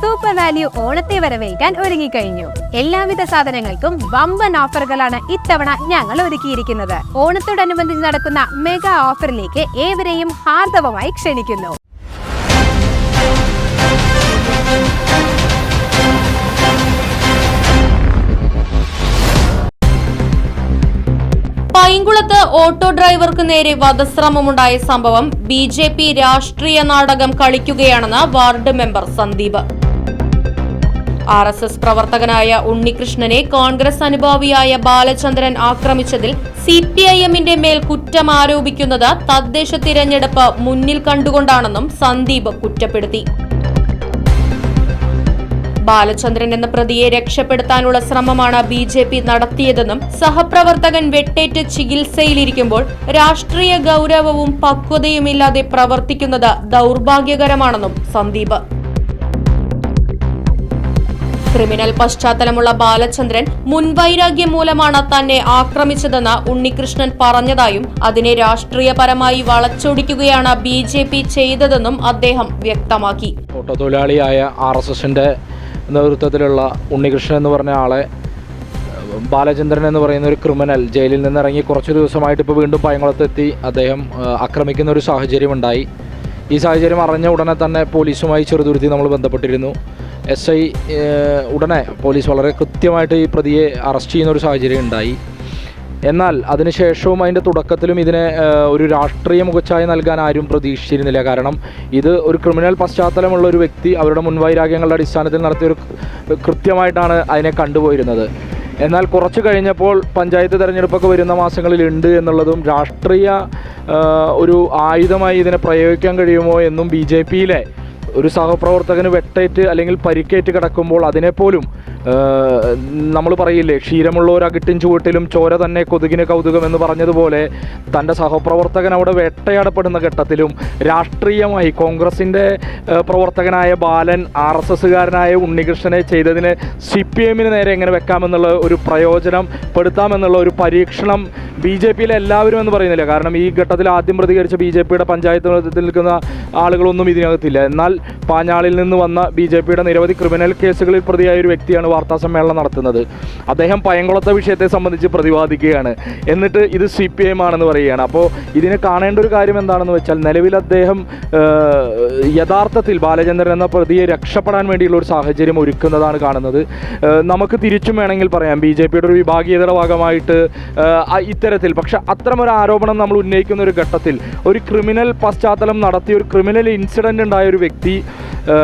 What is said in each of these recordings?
Super value ഓണത്തെ വരവേൽക്കാൻ ഒരുങ്ങിക്കഴിഞ്ഞു. എല്ലാവിധ സാധനങ്ങൾക്കും വമ്പൻ ഓഫറുകളാണ് ഇത്തവണ ഞങ്ങൾ ഒരുക്കിയിരിക്കുന്നത്. ഓണത്തോടനുബന്ധിച്ച് നടക്കുന്ന മെഗാ ഓഫറിലേക്ക് ഏവരെയും ഹാർദവമായി ക്ഷണിക്കുന്നു. പൈങ്കുളത്ത് ഓട്ടോ ഡ്രൈവർക്ക് നേരെ വധശ്രമമുണ്ടായ സംഭവം ബി ജെ പി രാഷ്ട്രീയ നാടകം കളിക്കുകയാണെന്ന് ward member Sandeep. R S S പ്രവർത്തകനായ ഉണ്ണികൃഷ്ണനെ കോൺഗ്രസ് അനുഭാവിയായ ബാലചന്ദ്രൻ ആക്രമിച്ചതിൽ സി പി ഐ എമ്മിന്റെ മേൽ കുറ്റം ആരോപിക്കുന്നത് തദ്ദേശ തിരഞ്ഞെടുപ്പ് മുന്നിൽ കണ്ടുകൊണ്ടാണെന്നും സന്ദീപ് കുറ്റപ്പെടുത്തി. ബാലചന്ദ്രൻ എന്ന പ്രതിയെ രക്ഷപ്പെടുത്താനുള്ള ശ്രമമാണ് ബി ജെ പി നടത്തിയതെന്നും സഹപ്രവർത്തകൻ വെട്ടേറ്റ് ചികിത്സയിലിരിക്കുമ്പോൾ രാഷ്ട്രീയ ഗൗരവവും പക്വതയുമില്ലാതെ പ്രവർത്തിക്കുന്നത് ദൗർഭാഗ്യകരമാണെന്നും സന്ദീപ്. ക്രിമിനൽ പശ്ചാത്തലമുള്ള ബാലചന്ദ്രൻ മുൻവൈരാഗ്യം മൂലമാണ് തന്നെ ആക്രമിച്ചതെന്ന് ഉണ്ണികൃഷ്ണൻ പറഞ്ഞതായും അതിനെ രാഷ്ട്രീയപരമായി വളച്ചൊടിക്കുകയാണ് ബി ജെ പി ചെയ്തതെന്നും അദ്ദേഹം വ്യക്തമാക്കി. ഓട്ടോ തൊഴിലാളിയായ ആർ എസ് എസിന്റെ നേതൃത്വത്തിലുള്ള ഉണ്ണികൃഷ്ണൻ എന്ന് പറഞ്ഞ ആളെ ബാലചന്ദ്രൻ എന്ന് പറയുന്ന ഒരു ക്രിമിനൽ ജയിലിൽ നിന്ന് ഇറങ്ങി കുറച്ച് ദിവസമായിട്ട് ഇപ്പോൾ വീണ്ടും പയങ്കുളത്തെത്തി അദ്ദേഹം ആക്രമിക്കുന്ന ഒരു സാഹചര്യം ഉണ്ടായി ഈ സാഹചര്യം അറിഞ്ഞ ഉടനെ തന്നെ പോലീസുമായി ചെറുതുരുത്തി നമ്മൾ ബന്ധപ്പെട്ടിരുന്നു. എസ് ഐ ഉടനെ പോലീസ് വളരെ കൃത്യമായിട്ട് ഈ പ്രതിയെ അറസ്റ്റ് ചെയ്യുന്ന ഒരു സാഹചര്യം ഉണ്ടായി. എന്നാൽ അതിനുശേഷവും അതിന്റെ തുടക്കത്തിലും ഇതിനെ ഒരു രാഷ്ട്രീയ മുഖച്ഛായ നൽകാൻ ആരും പ്രതീക്ഷിച്ചിരുന്നില്ല. കാരണം ഇത് ഒരു ക്രിമിനൽ പശ്ചാത്തലമുള്ള ഒരു വ്യക്തി അവരുടെ മുൻവൈരാഗ്യങ്ങളുടെ അടിസ്ഥാനത്തിൽ നടത്തിയൊരു കൃത്യമായിട്ടാണ് അതിനെ കണ്ടുപോയിരുന്നത്. എന്നാൽ കുറച്ച് കഴിഞ്ഞപ്പോൾ പഞ്ചായത്ത് തെരഞ്ഞെടുപ്പൊക്കെ വരുന്ന മാസങ്ങളിലുണ്ട് എന്നുള്ളതും രാഷ്ട്രീയ ഒരു ആയുധമായി ഇതിനെ പ്രയോഗിക്കാൻ കഴിയുമോ എന്നും ബി ജെ പിയിലെ ഒരു സഹപ്രവർത്തകന് വെട്ടേറ്റ് അല്ലെങ്കിൽ പരിക്കേറ്റ് കിടക്കുമ്പോൾ അതിനെപ്പോലും നമ്മൾ പറയില്ലേ ക്ഷീരമുള്ളവരാ കിട്ടും അകിട്ടിൻ ചുവട്ടിലും ചോര തന്നെ കൊതുകിന് കൗതുകം എന്ന് പറഞ്ഞതുപോലെ തന്റെ സഹപ്രവർത്തകൻ അവിടെ വേട്ടയാടപ്പെടുന്ന ഘട്ടത്തിലും രാഷ്ട്രീയമായി കോൺഗ്രസിന്റെ പ്രവർത്തകനായ ബാലൻ ആർ എസ് എസ്സുകാരനായ ഉണ്ണികൃഷ്ണനെ ചെയ്തതിന് സി പി എമ്മിന് നേരെ എങ്ങനെ വെക്കാമെന്നുള്ള ഒരു പ്രയോജനം പെടുത്താമെന്നുള്ള ഒരു പരീക്ഷണം ബി ജെ പിയിലെ എല്ലാവരും എന്ന് പറയുന്നില്ല. കാരണം ഈ ഘട്ടത്തിൽ ആദ്യം പ്രതികരിച്ച ബി ജെ പിയുടെ പഞ്ചായത്ത് നേതൃത്വത്തിൽ നിൽക്കുന്ന ആളുകളൊന്നും ഇതിനകത്തില്ല. എന്നാൽ പാഞ്ഞാളിൽ നിന്ന് വന്ന ബി ജെ പിയുടെ നിരവധി ക്രിമിനൽ കേസുകളിൽ പ്രതിയായ ഒരു വ്യക്തിയാണ് വാർത്താ സമ്മേളനം നടത്തുന്നത്. അദ്ദേഹം പയങ്കുളത്തെ വിഷയത്തെ സംബന്ധിച്ച് പ്രതിപാദിക്കുകയാണ്. എന്നിട്ട് ഇത് സി പി എം ആണെന്ന് പറയുകയാണ്. അപ്പോൾ ഇതിനെ കാണേണ്ട ഒരു കാര്യം എന്താണെന്ന് വെച്ചാൽ നിലവിൽ അദ്ദേഹം യഥാർത്ഥത്തിൽ ബാലചന്ദ്രൻ എന്ന പ്രതിയെ രക്ഷപ്പെടാൻ വേണ്ടിയുള്ള ഒരു സാഹചര്യം ഒരുക്കുന്നതാണ് കാണുന്നത്. നമുക്ക് തിരിച്ചും വേണമെങ്കിൽ പറയാം. ബി ജെ പിയുടെ ഒരു വിഭാഗീയതയുടെ ഭാഗമായിട്ട് ഇത്തരത്തിൽ. പക്ഷെ അത്തരമൊരു ആരോപണം നമ്മൾ ഉന്നയിക്കുന്ന ഒരു ഘട്ടത്തിൽ ഒരു ക്രിമിനൽ പശ്ചാത്തലം നടത്തിയ ഒരു ക്രിമിനൽ ഇൻസിഡന്റ് ഉണ്ടായ ഒരു വ്യക്തി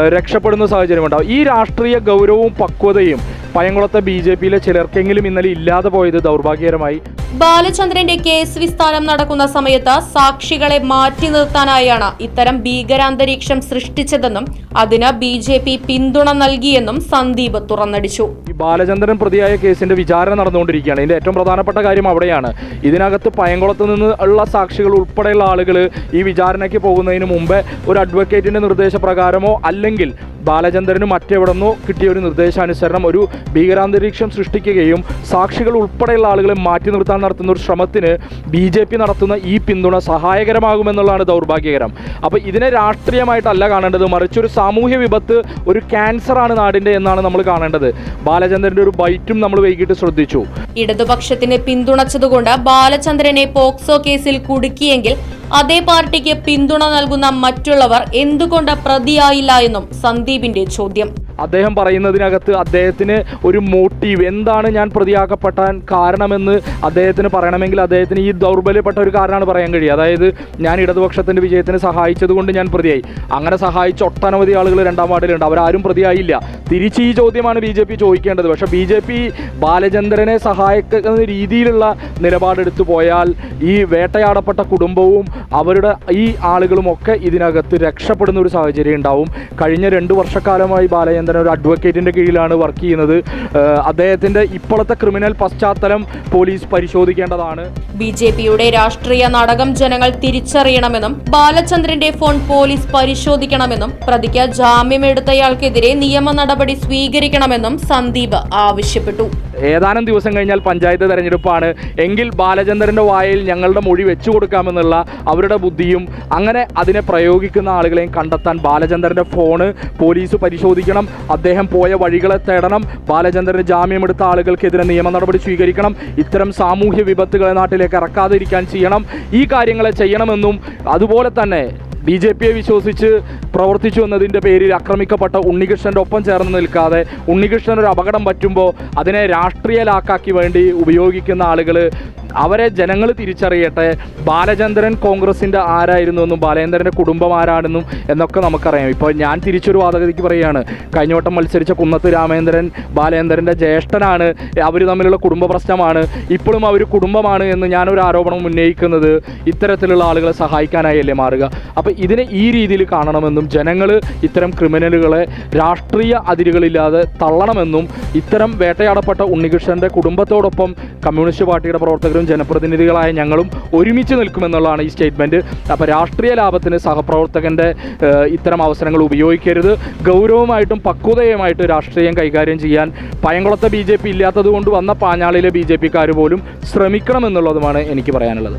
രക്ഷപ്പെടുന്ന സാഹചര്യമുണ്ടാവും. ഈ രാഷ്ട്രീയ ഗൗരവവും പക്വതയും പയങ്കുളത്തെ ബി ജെ പിയിലെ ചിലർക്കെങ്കിലും ഇന്നലെ ഇല്ലാതെ പോയത് ദൗർഭാഗ്യകരമായി ബാലചന്ദ്രന്റെ കേസ് വിസ്താരം നടക്കുന്ന സമയത്ത് സാക്ഷികളെ മാറ്റി നിർത്താനായാണ് ഇത്തരം ഭീകരാന്തരീക്ഷം സൃഷ്ടിച്ചതെന്നും അതിന് ബി ജെ പി പിന്തുണ നൽകിയെന്നും സന്ദീപ് തുറന്നടിച്ചു. ബാലചന്ദ്രൻ പ്രതിയായ കേസിന്റെ വിചാരണ നടന്നുകൊണ്ടിരിക്കുകയാണ്. ഇതിന്റെ ഏറ്റവും പ്രധാനപ്പെട്ട കാര്യം അവിടെയാണ്. ഇതിനകത്ത് പയങ്കുളത്ത് നിന്ന് ഉള്ള സാക്ഷികൾ ഉൾപ്പെടെയുള്ള ആളുകൾ ഈ വിചാരണയ്ക്ക് പോകുന്നതിന് മുമ്പേ ഒരു അഡ്വക്കേറ്റിന്റെ നിർദ്ദേശപ്രകാരമോ അല്ലെങ്കിൽ ബാലചന്ദ്രന് മറ്റെവിടെന്നോ കിട്ടിയ ഒരു നിർദ്ദേശാനുസരണം ഒരു ഭീകരാന്തരീക്ഷം സൃഷ്ടിക്കുകയും സാക്ഷികൾ ഉൾപ്പെടെയുള്ള ആളുകളെ മാറ്റി നിർത്താൻ നടത്തുന്ന ഒരു ശ്രമത്തിന് ബി ജെ പി നടത്തുന്ന ഈ പിന്തുണ സഹായകരമാകുമെന്നുള്ളതാണ് ദൗർഭാഗ്യകരം. അപ്പോൾ ഇതിനെ രാഷ്ട്രീയമായിട്ടല്ല കാണേണ്ടത് മറിച്ച് ഒരു സാമൂഹ്യ വിപത്ത് ഒരു ക്യാൻസറാണ് നാടിന്റെ എന്നാണ് നമ്മൾ കാണേണ്ടത്. ബാലചന്ദ്രന്റെ ഒരു ബൈറ്റും നമ്മൾ വൈകിട്ട് ശ്രദ്ധിച്ചു. ഇടതുപക്ഷത്തിന് പിന്തുണച്ചതുകൊണ്ട് ബാലചന്ദ്രനെ പോക്സോ കേസിൽ കുടുക്കിയെങ്കിൽ അതേ പാർട്ടിക്ക് പിന്തുണ നൽകുന്ന മറ്റുള്ളവർ എന്തുകൊണ്ട് പ്രതിയായില്ല എന്നും സന്ദീപിന്റെ ചോദ്യം. അദ്ദേഹം പറയുന്നതിനകത്ത് അദ്ദേഹത്തിന് ഒരു മോട്ടീവ് എന്താണ് ഞാൻ പ്രതിയാക്കപ്പെട്ടാൻ കാരണമെന്ന് അദ്ദേഹത്തിന് പറയണമെങ്കിൽ അദ്ദേഹത്തിന് ഈ ദൗർബല്യപ്പെട്ട ഒരു കാരണമാണ് പറയാൻ കഴിയുക. അതായത് ഞാൻ ഇടതുപക്ഷത്തിന്റെ വിജയത്തിന് സഹായിച്ചതുകൊണ്ട് ഞാൻ പ്രതിയായി. അങ്ങനെ സഹായിച്ച ഒട്ടനവധി ആളുകൾ രണ്ടാം വാർഡിലുണ്ട്. അവരാരും പ്രതിയായില്ല. തിരിച്ച് ഈ ചോദ്യമാണ് ബി ജെ പി ചോദിക്കേണ്ടത്. പക്ഷേ ബി ജെ പി ബാലചന്ദ്രനെ സഹായിക്കുന്ന രീതിയിലുള്ള നിലപാടെടുത്തു പോയാൽ ഈ വേട്ടയാടപ്പെട്ട കുടുംബവും അവരുടെ ഈ ആളുകളുമൊക്കെ ഇതിനകത്ത് രക്ഷപ്പെടുന്ന ഒരു സാഹചര്യം ഉണ്ടാവും. കഴിഞ്ഞ രണ്ട് വർഷക്കാലമായി ബാലചന്ദ്രൻ ഒരു അഡ്വക്കേറ്റിന്റെ കീഴിലാണ് വർക്ക് ചെയ്യുന്നത്. അദ്ദേഹത്തിന്റെ ഇപ്പോഴത്തെ ക്രിമിനൽ പശ്ചാത്തലം പോലീസ് പരിശോധിക്കേണ്ടതാണ്. ബി ജെ പിയുടെ രാഷ്ട്രീയ നാടകം ജനങ്ങൾ തിരിച്ചറിയണമെന്നും ബാലചന്ദ്രന്റെ ഫോൺ പോലീസ് പരിശോധിക്കണമെന്നും പ്രതിക്ക് ജാമ്യമെടുത്തയാൾക്കെതിരെ നിയമ നടപടി സ്വീകരിക്കണമെന്നും സന്ദീപ് ആവശ്യപ്പെട്ടു. ഏതാനും ദിവസം കഴിഞ്ഞാൽ പഞ്ചായത്ത് തെരഞ്ഞെടുപ്പാണ്. എങ്കിൽ ബാലചന്ദ്രന്റെ വായിൽ ഞങ്ങളുടെ മൊഴി വെച്ചു കൊടുക്കാമെന്നുള്ള അവരുടെ ബുദ്ധിയും അങ്ങനെ അതിനെ പ്രയോഗിക്കുന്ന ആളുകളെയും കണ്ടെത്താൻ ബാലചന്ദ്രന്റെ ഫോണ് പോലീസ് പരിശോധിക്കണം. അദ്ദേഹം പോയ വഴികളെ തേടണം. ബാലചന്ദ്രന് ജാമ്യമെടുത്ത ആളുകൾക്കെതിരെ നിയമ നടപടി സ്വീകരിക്കണം. ഇത്തരം സാമൂഹ്യ വിപത്തുകളെ നാട്ടിലേക്ക് ഇറക്കാതിരിക്കാൻ ചെയ്യണം. ഈ കാര്യങ്ങളെ ചെയ്യണമെന്നും അതുപോലെ തന്നെ ബി ജെ പിയെ വിശ്വസിച്ച് പ്രവർത്തിച്ചു എന്നതിന്റെ പേരിൽ ആക്രമിക്കപ്പെട്ട ഉണ്ണികൃഷ്ണന്റെ ഒപ്പം ചേർന്ന് നിൽക്കാതെ ഉണ്ണികൃഷ്ണൻ ഒരു അപകടം പറ്റുമ്പോൾ അതിനെ രാഷ്ട്രീയ ലാക്കാക്കി വേണ്ടി ഉപയോഗിക്കുന്ന ആളുകൾ അവരെ ജനങ്ങൾ തിരിച്ചറിയട്ടെ. ബാലചന്ദ്രൻ കോൺഗ്രസിന്റെ ആരായിരുന്നു എന്നും ബാലേന്ദ്രന്റെ കുടുംബം ആരാണെന്നും എന്നൊക്കെ നമുക്കറിയാം. ഇപ്പോൾ ഞാൻ തിരിച്ചൊരു വാദഗതിക്ക് പറയുകയാണ്. കഴിഞ്ഞ വട്ടം മത്സരിച്ച കുന്നത്ത് രാമേന്ദ്രൻ ബാലേന്ദ്രന്റെ ജ്യേഷ്ഠനാണ്. അവർ തമ്മിലുള്ള കുടുംബ പ്രശ്നമാണ്. ഇപ്പോഴും അവർ കുടുംബമാണ് എന്ന് ഞാനൊരു ആരോപണം ഉന്നയിക്കുന്നത് ഇത്തരത്തിലുള്ള ആളുകളെ സഹായിക്കാനായല്ലേ മാറുക. അപ്പോൾ ഇതിനെ ഈ രീതിയിൽ കാണണമെന്നും ജനങ്ങൾ ഇത്തരം ക്രിമിനലുകളെ രാഷ്ട്രീയ അതിരുകളില്ലാതെ തള്ളണമെന്നും ഇത്തരം വേട്ടയാടപ്പെട്ട ഉണ്ണികൃഷ്ണന്റെ കുടുംബത്തോടൊപ്പം കമ്മ്യൂണിസ്റ്റ് പാർട്ടിയുടെ പ്രവർത്തകരും ജനപ്രതിനിധികളായ ഞങ്ങളും ഒരുമിച്ച് നിൽക്കുമെന്നുള്ളതാണ് ഈ സ്റ്റേറ്റ്മെന്റ്. അപ്പോൾ രാഷ്ട്രീയ ലാഭത്തിന് സഹപ്രവർത്തകന്റെ ഇത്തരം അവസരങ്ങൾ ഉപയോഗിക്കരുത്. ഗൗരവമായിട്ടും പക്വതയുമായിട്ട് രാഷ്ട്രീയം കൈകാര്യം ചെയ്യാൻ പയങ്കുളത്തെ ബി ജെ പി ഇല്ലാത്തതുകൊണ്ട് വന്ന പാഞ്ഞാളിലെ ബി ജെ പിക്കാർ പോലും ശ്രമിക്കണമെന്നുള്ളതുമാണ് എനിക്ക് പറയാനുള്ളത്.